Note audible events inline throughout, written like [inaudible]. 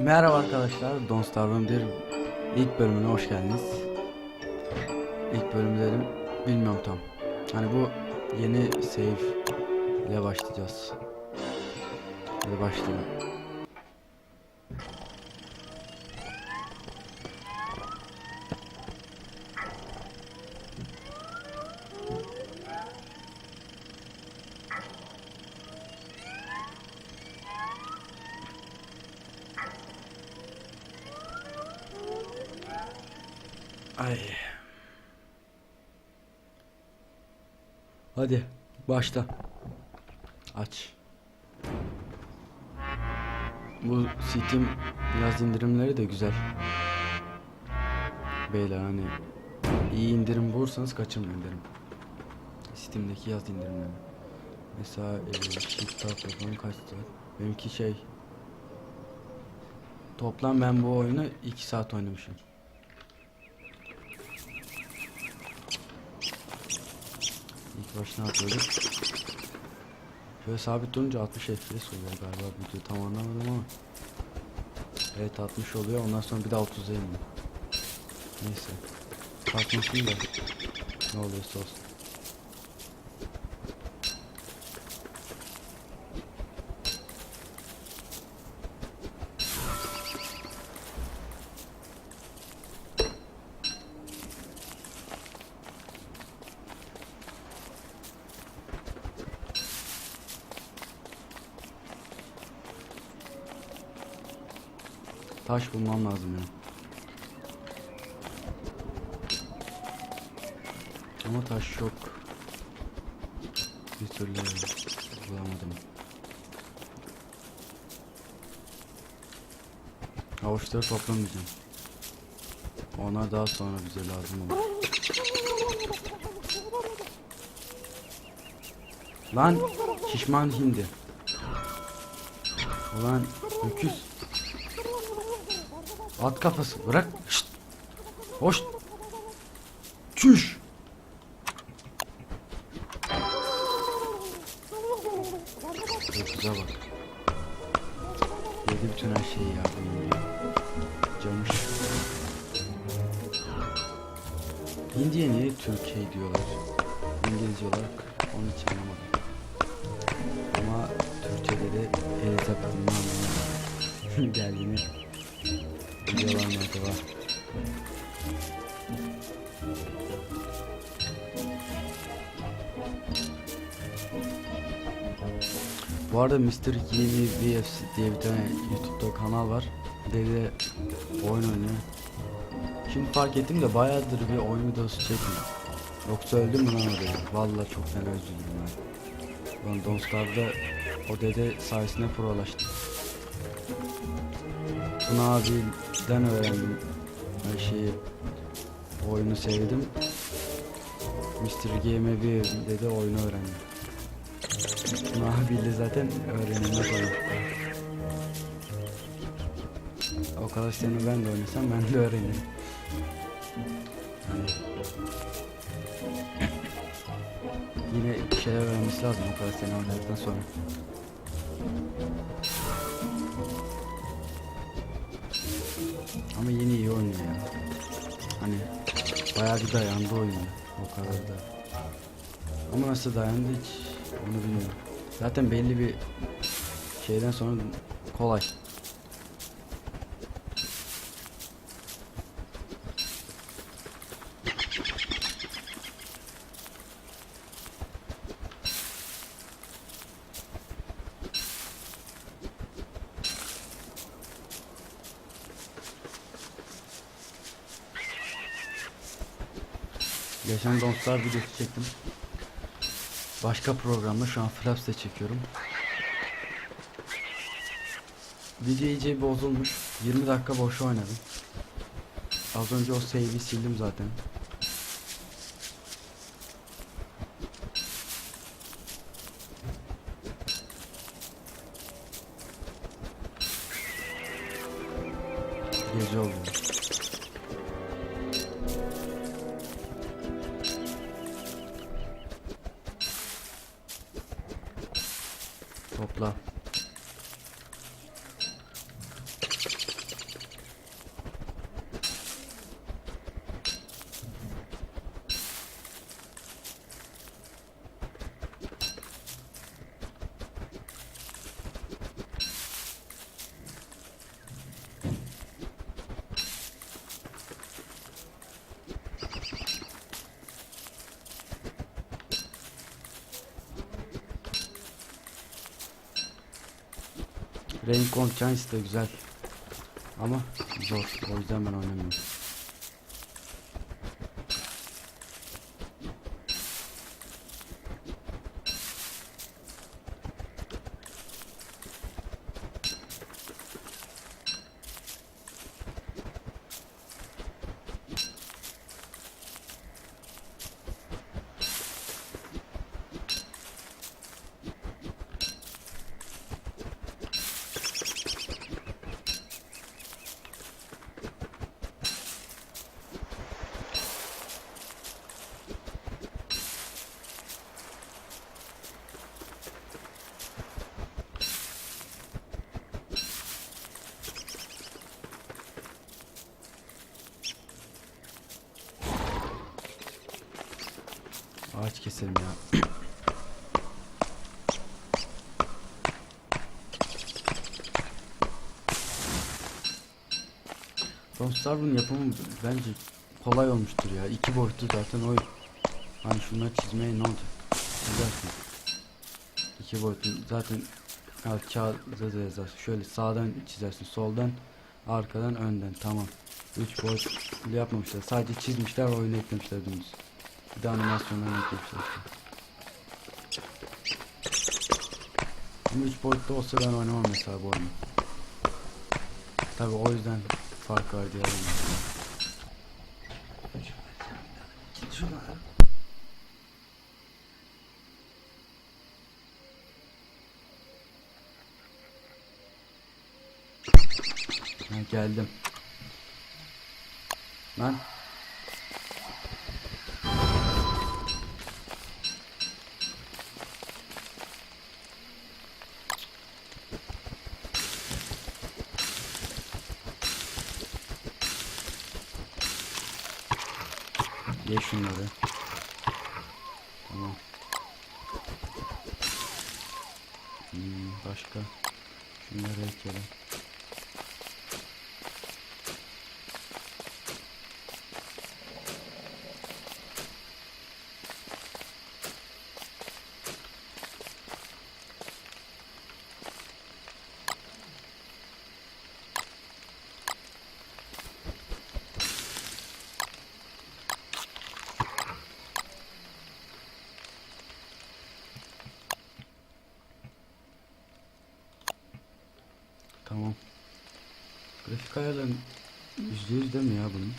Merhaba arkadaşlar, Don't Starve'ın bir ilk bölümüne hoş geldiniz. İlk bölümlerim bilmiyorum tam. Hani bu yeni save ile başlayacağız. Hadi başlayalım. Ay. Hadi başla. Aç. Bu Steam yaz indirimleri de güzel. Beyler hani iyi indirim bulursanız kaçırmayın derim. Steam'deki yaz indirimleri. Mesela e, shift tab yapalım kaç saat? Benimki şey Toplam ben bu oyunu 2 saat oynamışım. Başına atıyorduk. Şöyle sabit durunca 60 FPS oluyor galiba video tam anlamadım ama. Evet 60 oluyor ondan sonra bir daha 30'a indi. Neyse. Kalkmasın da ne oluyorsa olsun. Taş bulmam lazım ya. Ama taş yok. Bir türlü bulamadım. Avuçları toplamayacağım. Onlar daha sonra bize lazım olur. Lan şişman hindi. Ulan öküz. At kafası bırak. Şşt. Hoş. Çüş. Öküze bak. Yedi bütün her şeyi ya bu hindi. Camış. Hindiye niye Türkiye diyorlar? İngilizce olarak onu hiç anlamadım. Ama Türkçe'de de Elizabeth'in anlamına [laughs] geldiğini Bu arada Mr. Yeni VFC diye bir tane YouTube'da kanal var. Deli oyun oynuyor. Şimdi fark ettim de bayağıdır bir oyun videosu çekmiyor. Yoksa öldüm mü lan oraya? Vallahi çok fena üzüldüm ben. Lan Don't Starve'da o dede sayesinde prolaştım. Bunu abiden öğrendim. Her şeyi oyunu sevdim. Mr. Game bir dedi oyunu öğrendim. Bunu abiyle zaten öğrenilmez oyun. O seni ben de oynasam ben de öğrenirim. Yani Yine bir şeyler öğrenmesi lazım o seni oynadıktan sonra. Ama yine iyi oynuyor ya. Hani bayağı bir dayandı oyunu. O kadar da. Ama nasıl dayandı hiç onu bilmiyorum. Zaten belli bir şeyden sonra kolay. Geçen Donstar videosu çektim. Başka programda şu an Flaps'te çekiyorum. Video iyice bozulmuş. 20 dakika boş oynadım. Az önce o save'i sildim zaten. Gece oldu. Raincoat Giants de güzel. Ama zor. O yüzden ben oynamıyorum. Ağaç keselim ya. [clears throat] Don't Starve'ın yapımı bence kolay olmuştur ya. İki boyutlu zaten oyun. Hani şunları çizmeye ne oldu? Çizersin. İki boyutlu zaten ya, kağıda da yazar. Şöyle sağdan çizersin, soldan, arkadan, önden. Tamam. Üç boyutlu yapmamışlar. Sadece çizmişler, oyunu eklemişler dümdüz. Bir de animasyonlarını işte. Ama üç boyutlu olsa ben oynamam mesela bu oyunu. Tabi o yüzden fark var diye. Ha, geldim. Lan. Ye şunları. Tamam. Hmm, başka. Şunları ekelim. Tamam. Grafik ayarların %100 değil mi ya bunun?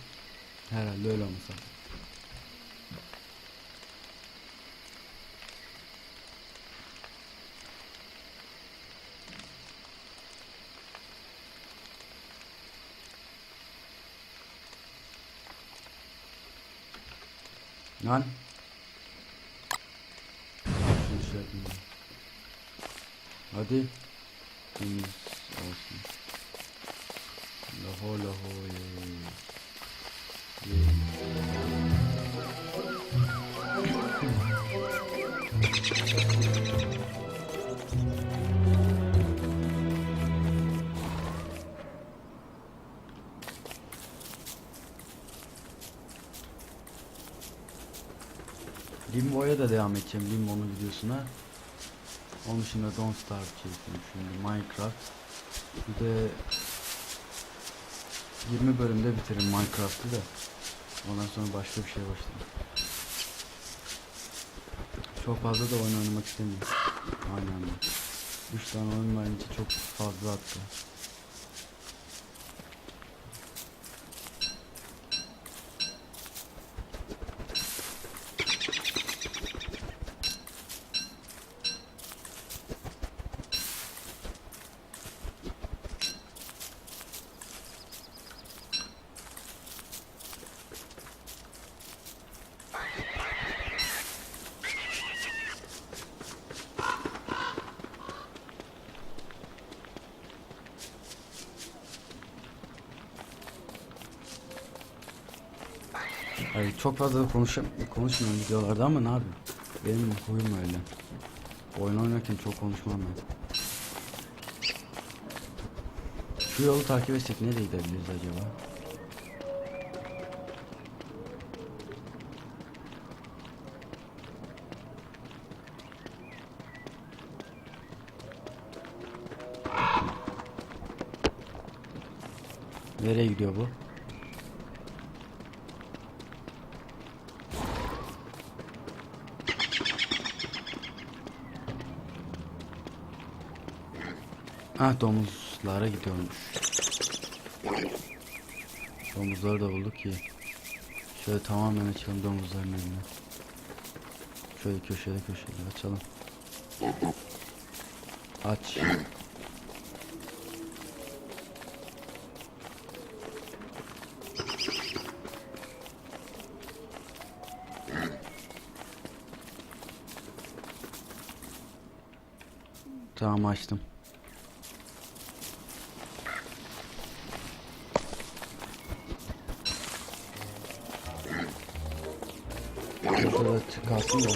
Herhalde öyle olmasa. Lan. Şey. Hadi. Temiz olsun. Laho laho ye. Ye. Limbo'ya da devam edeceğim Limbo'nun videosuna. Onun dışında Don't Starve çektim şimdi Minecraft. Bir de 20 bölümde bitiririm Minecraft'ı da. Ondan sonra başka bir şeye başlarım. Çok fazla da oyun oynamak istemiyorum. Aynı anda. 3 tane oyun bence çok fazla hatta. Ay çok fazla konuşam konuşmuyorum videolarda ama ne yapayım? Benim huyum öyle. Oyun oynarken çok konuşmam ben. Şu yolu takip etsek nereye gidebiliriz acaba? Nereye gidiyor bu? Ha domuzlara gidiyormuş. Domuzları da bulduk ki. Şöyle tamamen açalım domuzların önüne. Şöyle köşede köşede açalım. Aç. Tamam açtım. Burada da kalsın da.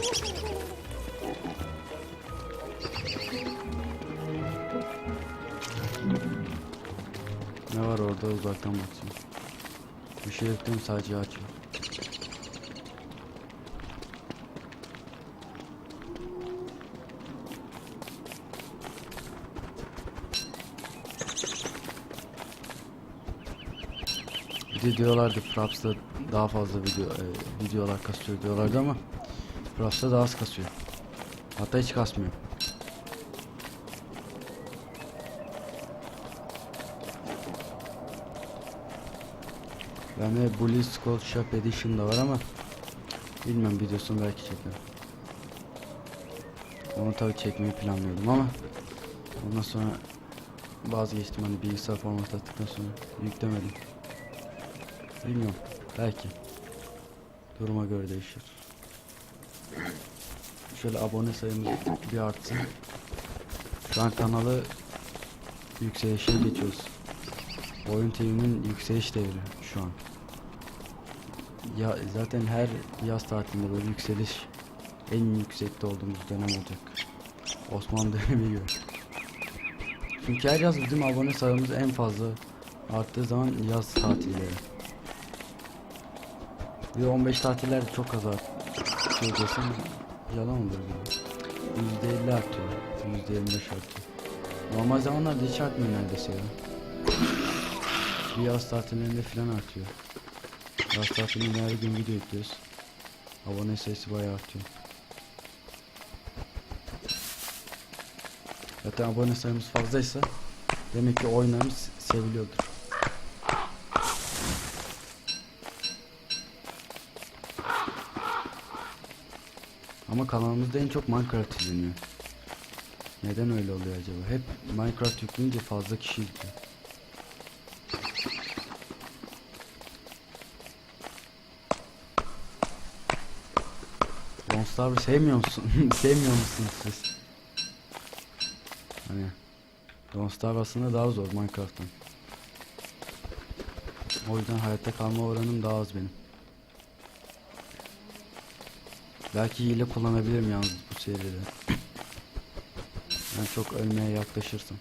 Ne var orada uzaktan bakayım. Bir şey yok sadece açıyor. Bir de diyorlardı Fraps'ta daha fazla video e, videolar kasıyor diyorlardı ama Fraps'ta daha az kasıyor. Hatta hiç kasmıyor. Bende Bully Skull Shop Edition da var ama bilmem videosunu belki çekerim. Onu tabi çekmeyi planlıyordum ama ondan sonra vazgeçtim hani bilgisayar format attıktan sonra yüklemedim. Bilmiyorum. Belki. Duruma göre değişir. Şöyle abone sayımız bir artsın. Şu an kanalı yükselişe geçiyoruz. Oyun TV'nin yükseliş devri şu an. Ya zaten her yaz tatilinde böyle yükseliş en yüksekte olduğumuz dönem olacak. Osmanlı [laughs] dönemi gibi. Çünkü her yaz bizim abone sayımız en fazla arttığı zaman yaz tatilleri. Bir de 15 tatillerde çok az artıyor desem yalan olur gibi. %50 artıyor. %25 artıyor. Normal zamanlarda hiç artmıyor neredeyse ya. Bir yaz tatillerinde filan artıyor. Yaz tatilinde her gün video yüklüyoruz. Abone sayısı bayağı artıyor. Zaten abone sayımız fazlaysa demek ki oyunlarımız seviliyordur. Ama kanalımızda en çok Minecraft izleniyor. Neden öyle oluyor acaba? Hep Minecraft yükleyince fazla kişi izliyor. Starve'ı sevmiyor musun? [laughs] sevmiyor musunuz siz? Hani Don't Starve aslında daha zor Minecraft'tan. O yüzden hayatta kalma oranım daha az benim. Belki hile kullanabilirim yalnız bu seride. ben çok ölmeye yaklaşırsam.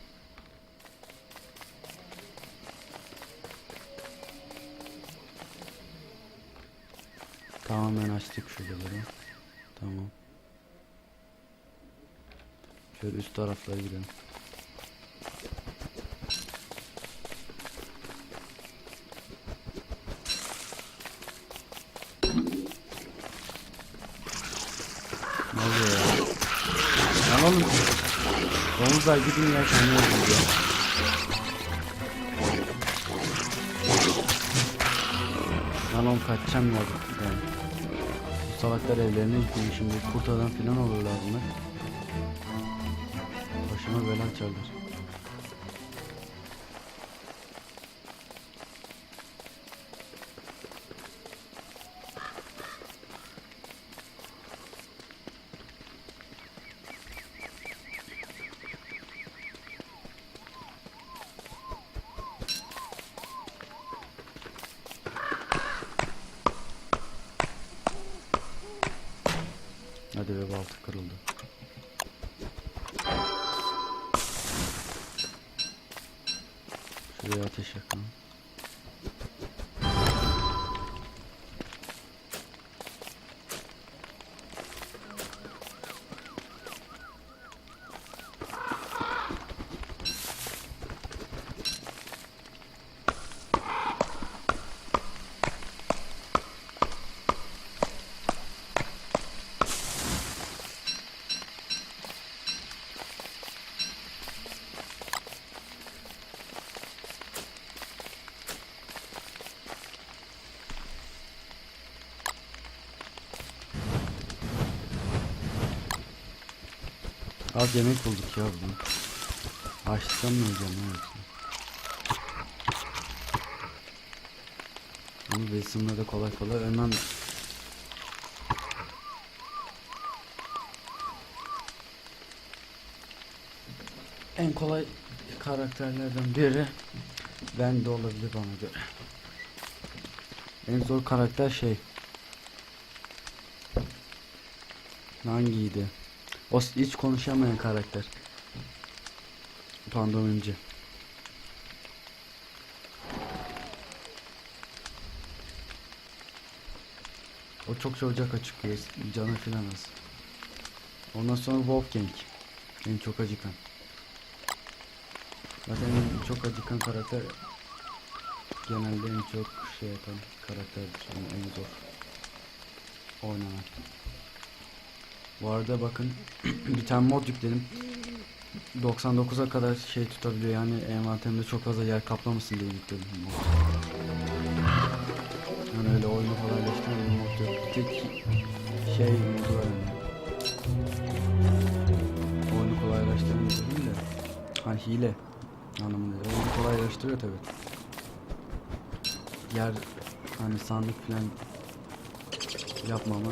Tamamen açtık şuraları. Tamam. Şöyle üst taraflara girelim. Ne oluyor ya? Lan oğlum. Domuzlar gidin ya kendine ya. Lan oğlum kaçacağım ya yani. Bu salaklar evlerine gitmiyor şimdi kurt adam filan olurlar bunlar. Başıma bela açarlar. Az yemek bulduk ya bugün. Açlıktan mı öleceğim yoksa? Ama Wilson'la da kolay kolay ölmem. En kolay karakterlerden biri ben de olabilir bana göre. En zor karakter şey Hangiydi? O hiç konuşamayan karakter. Pandomimci. O çok çabucak açıklıyor. Canı filan az. Ondan sonra Wolfgang. En çok acıkan. Zaten en çok acıkan karakter genelde en çok şey yapan karakterdir. Yani en zor oynanan. Bu arada bakın [clears throat] bir tane mod yükledim. 99'a kadar şey tutabiliyor yani envanterimde çok fazla yer kaplamasın diye yükledim mod. Yani öyle oyunu kolaylaştıran bir mod yok. Bir tek şey modu var yani. Oyunu kolaylaştıran dedim de. Hani hile anlamında. Oyunu kolaylaştırıyor tabi. Yer hani sandık falan yapmama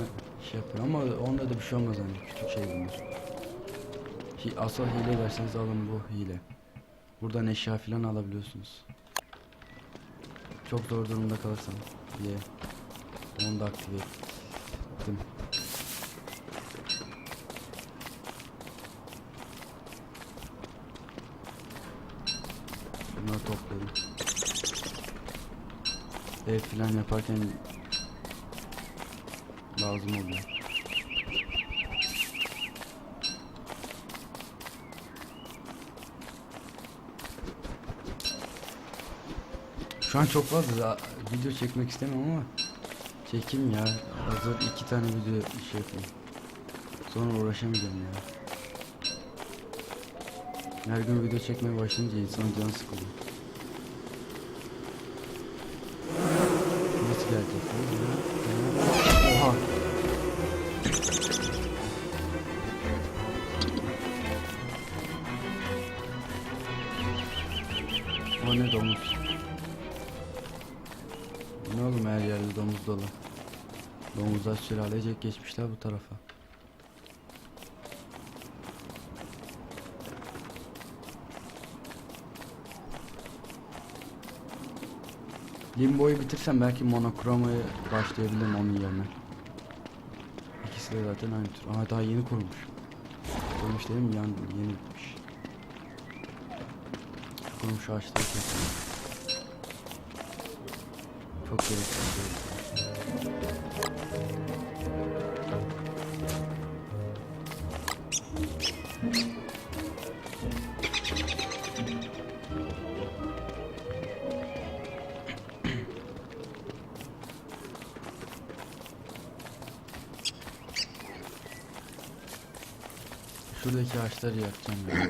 şey yapıyor ama onda da bir şey olmaz hani küçük şey bunlar. Asıl hile derseniz alın bu hile. Buradan eşya falan alabiliyorsunuz. Çok zor durumda kalırsan diye onu da aktive ettim. Bunları topladım. Ev falan yaparken lazım oluyor. Şu an çok fazla video çekmek istemem ama çekeyim ya. Hazır iki tane video şey yapayım. Sonra uğraşamayacağım ya. Her gün video çekmeye başlayınca insanın canı sıkılıyor. Nasıl gelecek? Oha. Domuzlar sülalecek geçmişler bu tarafa. Limbo'yu bitirsem belki monokromaya başlayabilirim onun yerine. İkisi de zaten aynı tür. Aha daha yeni kurmuş. Kurmuş değil mi? Yan, yeni bitmiş. Kurmuş ağaçları kesin. Çok gereksiz. Şuradaki ağaçları yakacağım ya.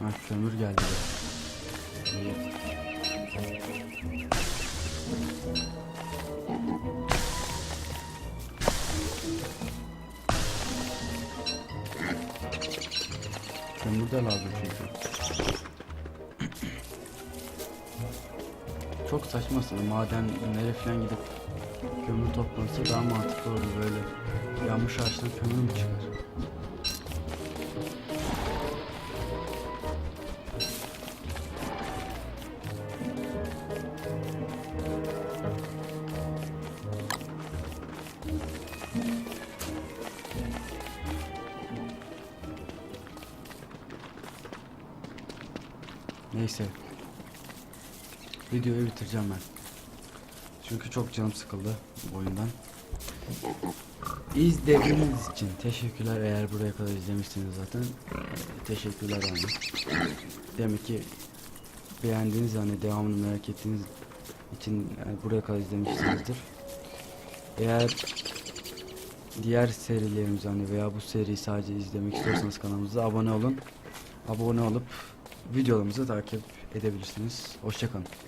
Ha kömür geldi. İyi. Kömür de lazım çünkü. Çok saçma aslında madenlere falan gidip kömür toplansa daha mantıklı olur böyle. Yanmış ağaçtan kömür mü çıkar? Neyse. Videoyu bitireceğim ben. Çünkü çok canım sıkıldı bu oyundan. İzlediğiniz için teşekkürler eğer buraya kadar izlemişsiniz zaten. Teşekkürler yani. Demek ki beğendiğiniz hani devamını merak ettiğiniz için buraya kadar izlemişsinizdir. Eğer diğer serilerimiz hani veya bu seriyi sadece izlemek istiyorsanız kanalımıza abone olun. Abone olup videolarımızı takip edebilirsiniz. Hoşçakalın.